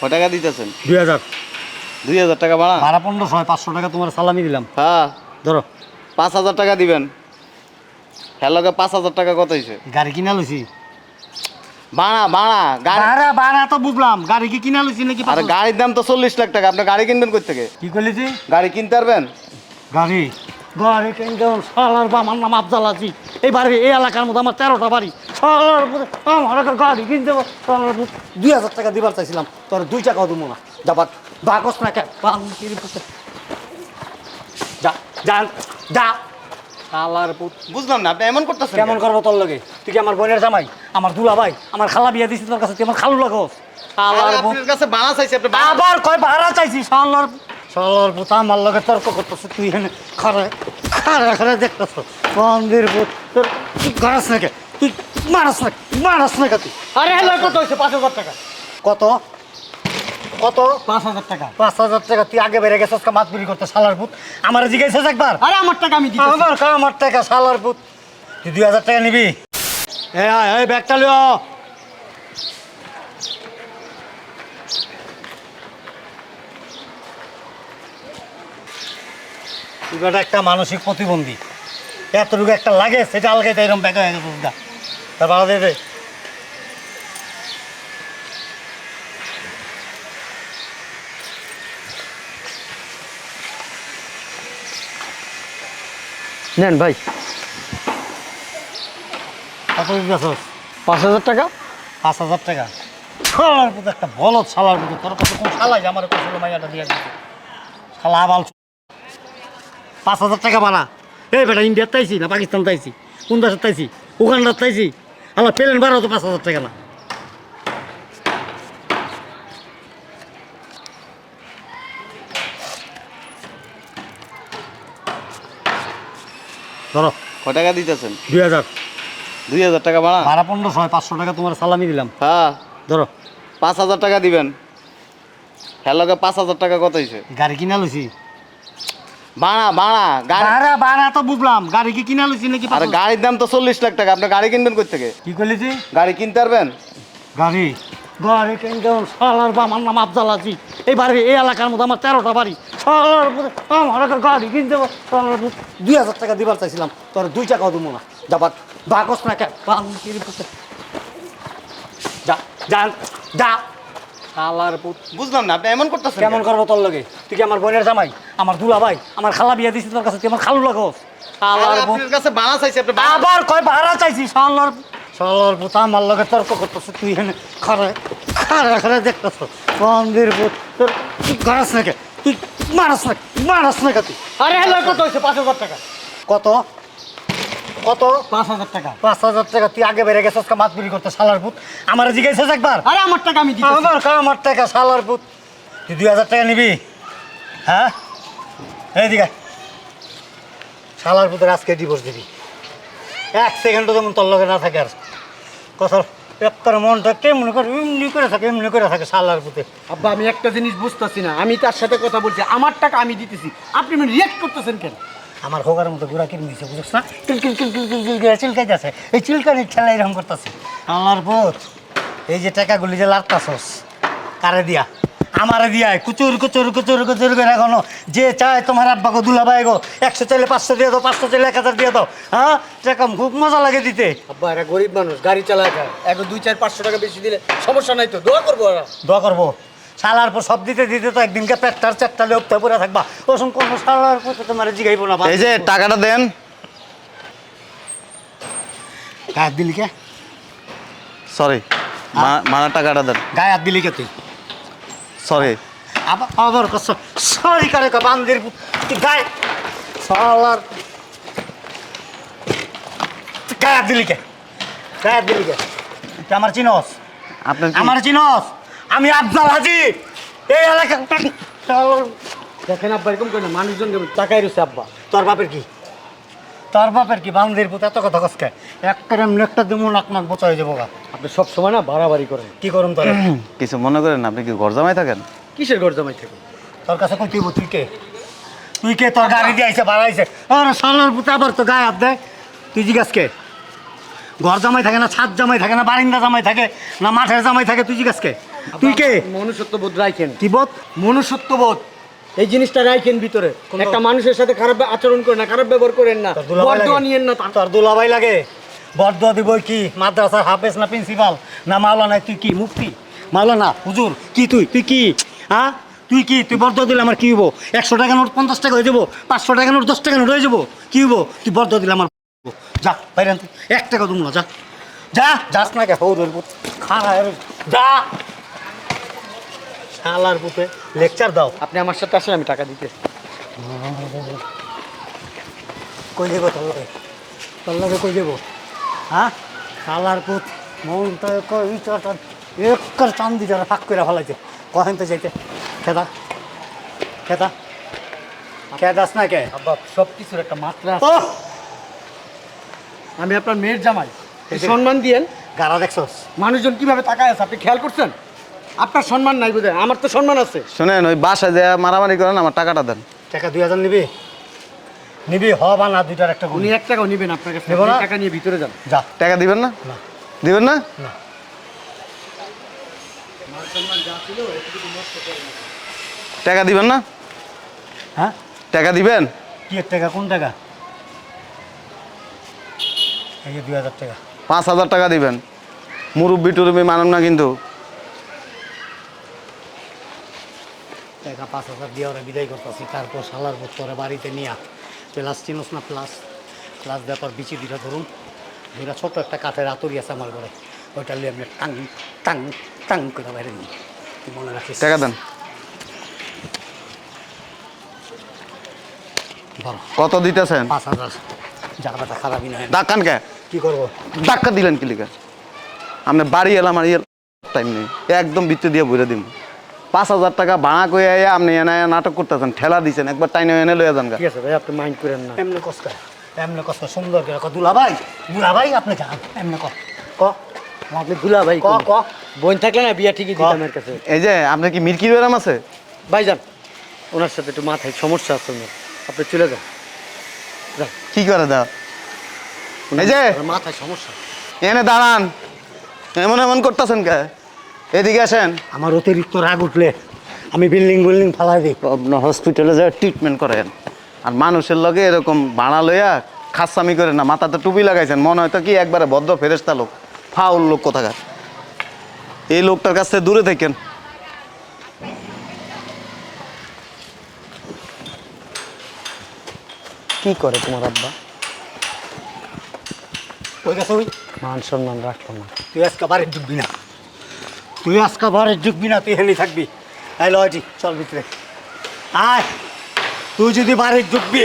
ক টাকা দিতেছেন? দুই হাজার। দুই হাজার টাকা ভাড়া? ভাড়া পনেরোশো হয় পাঁচশো টাকা তোমার সালামি দিলাম। হ্যাঁ। ধরো। পাঁচ হাজার টাকা দিবেন। হ্যালোকে পাঁচ হাজার টাকা কত হয়েছে গাড়ি কিনা লইছি। ভাড়া ভাড়া গাড়ি ভাড়া ভাড়া তো বুঝলাম। গাড়ি কি কিনা লইছি নাকি আরে গাড়ির দাম তো চল্লিশ লাখ টাকা। আপনি গাড়ি কিনবেন কই থেকে? কি করলিছি গাড়ি কিনতে পারবেন? গাড়ি। সালার বা আমার নাম আফজাল আজি এই বাড়ি এই এলাকার মধ্যে আমার তেরোটা বাড়ি। সালার আমার একটা গাড়ি কিনতে সালার দুই হাজার টাকা দিবার চাইছিলাম। তোর দুই টাকাও দেবো না। যাবার বাকস না কে? বাংকির পুতে। যা যা যা। সালার পুত। বুঝলাম না আপনি এমন করতেছেন কেমন করব তোর লগে? তুই কি আমার বোনের জামাই? আমার দুলা ভাই আমার খালা বিয়া দিছিস তোর কাছে? তুই আমার খালু লাগো আপনার কাছে ভাড়া চাইছি আপনি আবার কয় ভাড়া চাইছি? সালার সালার পুত আমার লগে তর্ক করতেছে তুই এখানে খারে খারে খারে দেখতেছ। মন্দির পুত তোর তুই গাড়াস না কে? তুই মারাস না মারাস না তুই? আরে হ্যালো কত হয়েছে? পাঁচ হাজার টাকা। কত? কত? পাঁচ হাজার টাকা। পাঁচ হাজার টাকা তুই আগে বেড়ে গেছিস মাছ বিক্রি করতে সালার পুত? আমার জিজ্ঞাসা একবার? আরে আমার টাকা আমি দিই আমার আমার টাকা সালার পুত। তুই দুই হাজার টাকা নিবি। আয় এই ব্যাগটা লিও। তুই একটা মানসিক প্রতিবন্ধী। এতটুকু একটা লাগে সেটা আলগাইতে এরকম ব্যাগ হয়ে গেছে ভাড়া নেন ভাই। কত পাঁচ হাজার টাকা? পাঁচ হাজার টাকা। শালার পুতো একটা বলদ শালার পুতো তোর কাছে কোন শালাই আমার কৌশল মাইয়াটা দিয়ে দিচ্ছে শালা আবাল পাঁচ হাজার টাকা বানা। এই বেটা ইন্ডিয়ার তাইছি না পাকিস্তান তাইছি কোন দেশের তাইছি উগান্ডার তাইছি আমার প্লেন বাড়াও তো পাঁচ হাজার টাকা না। ধরো ক টাকা দিতেছেন? দুই হাজার। দুই হাজার টাকা ভাড়া ভাড়া পনেরোশো হয় পাঁচশো টাকা তোমার সালামি দিলাম। হ্যাঁ। ধরো। পাঁচ হাজার টাকা দিবেন। হ্যালোকে পাঁচ হাজার টাকা কত হয়েছে গাড়ি কিনা লইছি। ভাড়া ভাড়া গাড়ি ভাড়া ভাড়া তো বুঝলাম। গাড়ি কি কিনা লইছি নাকি আরে গাড়ির দাম তো চল্লিশ লাখ টাকা। আপনি গাড়ি কিনবেন কই থেকে? কি করলিছি গাড়ি কিনতে পারবেন? গাড়ি? গাড়ি কিনতে সালার বা আমার নাম আফজাল আজি এই বাড়ি এই এলাকার মধ্যে আমার তেরোটা বাড়ি। সালার আমার একটা গাড়ি কিনতে সালার দুই হাজার টাকা দিবার চাইছিলাম। তোর দুই টাকাও দেবো না। যাবার বাকস না কে। যা যা যা। সালার পুত বুঝলাম না আপনি এমন করতেছেন কেমন করব তোর লগে? তুই কি আমার বোনের জামাই? আমার দুলা ভাই? আমার খালা বিয়া দিছিস তোর কাছে তুই আমার খালু লাগো সালার পুত আপনার কাছে ভাড়া চাইছি আপনি আবার কয় ভাড়া চাইছি? সালার সালার পুত আমার লগে তর্ক করতেছ তুই এখানে খারে খারে খারে দেখতেছ। মন্দির পুত তোর তুই গাড়াস না কে তুই মারাস না মারাস না কে তুই? আরে হ্যালো কত হয়েছে? পাঁচ হাজার টাকা। কত? কত? পাঁচ হাজার টাকা। পাঁচ হাজার টাকা। তুই আগে বেড়ে গেছিস মাছ বিক্রি করতে সালার পুত আমার জিজ্ঞাসা একবার? আরে আমার টাকা আমি আমার আমার টাকা সালার পুত তুই দুই হাজার টাকা নিবি? হ্যাঁ? এইদিকে শালার পুতের আজকে ডিভোর্স দিবি। এক সেকেন্ডও যেমন তোর লগে না থাকে আর। কথা একটার মনটা কেমনি করে এমনি করে থাকে এমনি করে থাকে শালার পুতে আব্বা আমি একটা জিনিস বুঝতেছি না। আমি তার সাথে কথা বলছি। আমার টাকা আমি দিতেছি। আপনি রিয়েক্ট করতেছেন কেন? আমার হোগার মতো গুড়া কিনে দিছে বুঝছ না? কিল কিল কিল কিল কিল কিল করে চিলকাই যাচ্ছে এই চিলকানির ঠেলা এরকম করতেছে। আমার পুত এই যে টাকাগুলি যে লাড়তাছস কারে দিয়া? আমারে দিয়া কুচুর কুচুর কুচুর কুচুর করে এখনও যে চায় তোমার আব্বাকে দুলাবাই গো একশো চাইলে পাঁচশো দিয়ে দাও পাঁচশো চাইলে এক হাজার দিয়ে দাও হ্যাঁ? টাকা খুব মজা লাগে দিতে। আব্বা এরা গরিব মানুষ গাড়ি চালায় এখন দুই চার পাঁচশো টাকা বেশি দিলে সমস্যা নাই তো দোয়া করব দোয়া করব? শালার পর সব দিতে দিতে তো একদিনকে পেটটার চারটা লোকতে পরে থাকবা। ওসম কোনো শালার পর তোমার জিগাইবো না এই যে টাকাটা দেন। গায়ে হাত দিলি কে? সরি মানা টাকাটা দেন। গায়ে হাত দিলি কে তুই? সরি আবার আবার কস সরি করে কা বান্দির গায়ে শালার তুই গায়ে হাত দিলি কে? গায়ে হাত দিলি কে? আমার চিনস? আপনার আমার চিনস? আমি আফজাল হাজি। এই এলাকা দেখেন আব্বা এরকম করে না মানুষজন টাকাই রয়েছে আব্বা। তোর বাপের কি? তোর বাপের কি? বান্দির পুত এত কথা কসকে একটা এমনি একটা দেবো নাক নাক বোচা হয়ে যাব গা। আপনি সব সময় না বাড়াবাড়ি করেন। কি করুন তোর? কিছু মনে করেন না, আপনি কি ঘর জামাই থাকেন? কিসের ঘর জামাই থেকে তোর কাছে কই তুই তুই কে? তুই কে? তোর গাড়ি দিয়ে আইছে বাড়াইছে। আরে সালার পুতে আবার তো গায়ে হাত দেয়। তুই জিজ্ঞাস কে? ঘর জামাই থাকে না ছাদ জামাই থাকে না বারিন্দা জামাই থাকে না মাঠের জামাই থাকে তুই জিজ্ঞাস কে? তুই কে? মনুষ্যত্ববোধ রাখেন কি বোধ? মনুষ্যত্ববোধ। এই জিনিসটা রাখেন ভিতরে। একটা মানুষের সাথে খারাপ আচরণ করেন না খারাপ ব্যবহার করেন না। বরদোয়া নিয়েন না তার- দুলাভাই লাগে। বরদোয়া দিব কি? মাদ্রাসার হাফেজ না প্রিন্সিপাল? না মাওলানা তুই কি মুফতি? মাওলানা হুজুর কি তুই? তুই কি? হ্যাঁ তুই কি? তুই বরদোয়া দিলে আমার কি হইব? একশো টাকা নোট পঞ্চাশ টাকা হয়ে যাব? পাঁচশো টাকা নোট দশ টাকা নোট হয়ে যাব? কি হইব? তুই বরদোয়া দিলে আমার যা বাইরে এক টাকা দেবো না যা। যা যাস না কে হৌরের পুত। খারা যা। শালার পুতে লেকচার দাও। আপনি আমার সাথে আসেন আমি টাকা দিতে। কই দেবো তোর লগে? তোর লগে কই দেবো হ্যাঁ? শালার পুত মন তো ইচটা একর চান্দি যারা ফাঁক করে ফেলাইছে। কখন তো যাইতে? খেদা? খেদা? খেদাস না কে? সব কিছুর একটা মাত্রা আছে। আমি আপনার মেয়ের জামাই। সম্মান দিয়েন। গাড়া দেখছস? মানুষজন কীভাবে তাকায় আছে আপনি খেয়াল করছেন? আপনার সম্মান নাই বুঝে আমার তো সম্মান আছে। শোনেন ওই বাসায় যে মারামারি করেন আমার টাকাটা দেন। টাকা দুই হাজার নিবি? নিবি হ বা না দুইটার একটা উনি এক টাকাও নিবেন আপনার কাছে নেব না? টাকা নিয়ে ভিতরে যান। যা। টাকা দিবেন না? না। দিবেন না? না। টাকা দিবেন না? হ্যাঁ? টাকা দিবেন? কি এর টাকা? কোন টাকা? এই যে দুই হাজার টাকা। পাঁচ হাজার টাকা দিবেন। মুরব্বি টুরব্বি মানুন না কিন্তু। টাকা পাঁচ হাজার দিয়ে ওরা বিদায় করতেছি। তারপর শালার পর তোরা বাড়িতে নিয়ে প্লাস চিনোস না প্লাস প্লাস ব্যাপার বিচি দুটা ধরুন। দুটা ছোট একটা কাঠের আতরি আছে আমার ঘরে। ওইটা নিয়ে আপনি টাং টাং টাং করে বাইরে নিই। মনে রাখিস? টাকা দেন। কত দিতেছেন? পাঁচ হাজার। জায়গাটা খারাপই নয়। ডাক্কান কে কি করব? ডাক্কা দিলেন কি লিখে? আপনি বাড়ি এলাম আর ইয়ে টাইম নেই। একদম ভিতরে দিয়ে বুঝে দিব পাঁচ হাজার টাকা ভাড়া করে আইয়া আপনি এনে নাটক করতেছেন ঠেলা দিছেন একবার টাইনে এনে লইয়া যান ঠিক আছে ভাই আপনি মাইন্ড করেন না। এমনি কষ্ট এমনি কষ্ট সুন্দর করে দুলা ভাই দুলা ভাই আপনি যান এমনি ক ক দুলা ভাই ক ক। বোন থাকলে না বিয়া ঠিকই দিতাম এর কাছে। এই যে আপনার কি মির্কি ব্যারাম আছে? ভাই যান ওনার সাথে একটু মাথায় সমস্যা আছে আপনি চলে যান। যান। কি করে দাও? এই যে। মাথায় সমস্যা। এনে দাঁড়ান। এমন এমন করতেছেন কে? এদিকে আসেন। আমার অতিরিক্ত রাগ উঠলে আমি বিল্ডিং বিল্ডিং ফালাই দিই। আপনার হসপিটালে যায় ট্রিটমেন্ট করেন। আর মানুষের লগে এরকম ভাড়া লইয়া খাসামি করে না মাথাতে টুপি লাগাইছেন মনে হয় তো কি একবারে ভদ্র ফেরেস্তা লোক ফাউল লোক কোথাকার। এই লোকটার কাছ থেকে দূরে থাকেন। কি করে তোমার আব্বা? ওই গেছে ওই মান সম্মান রাখতো না। তুই আজকে বাড়ি ঢুকবি না। তুই আজকে বাড়ি ঢুকবি না, তুই হেলি থাকবি। এই লয়টি চল ভিতরে। আয়, তুই যদি বাড়ি ঢুকবি,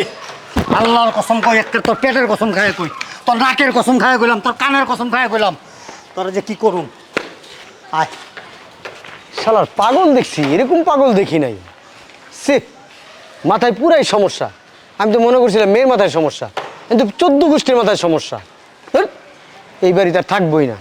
আল্লাহর কসম কই, একটা তোর পেটের কসম খায় কই, তোর নাকের কসম খায় কইলাম, তোর কানের কসম খায় কইলাম। তোরা যে কি করুন আয়। শালার পাগল দেখছি, এরকম পাগল দেখি নাই। সে মাথায় পুরাই সমস্যা। আমি তো মনে করছিলাম মেয়ের মাথায় সমস্যা, কিন্তু চোদ্দ গোষ্ঠীর মাথায় সমস্যা। এই বাড়িতে আর থাকবোই না।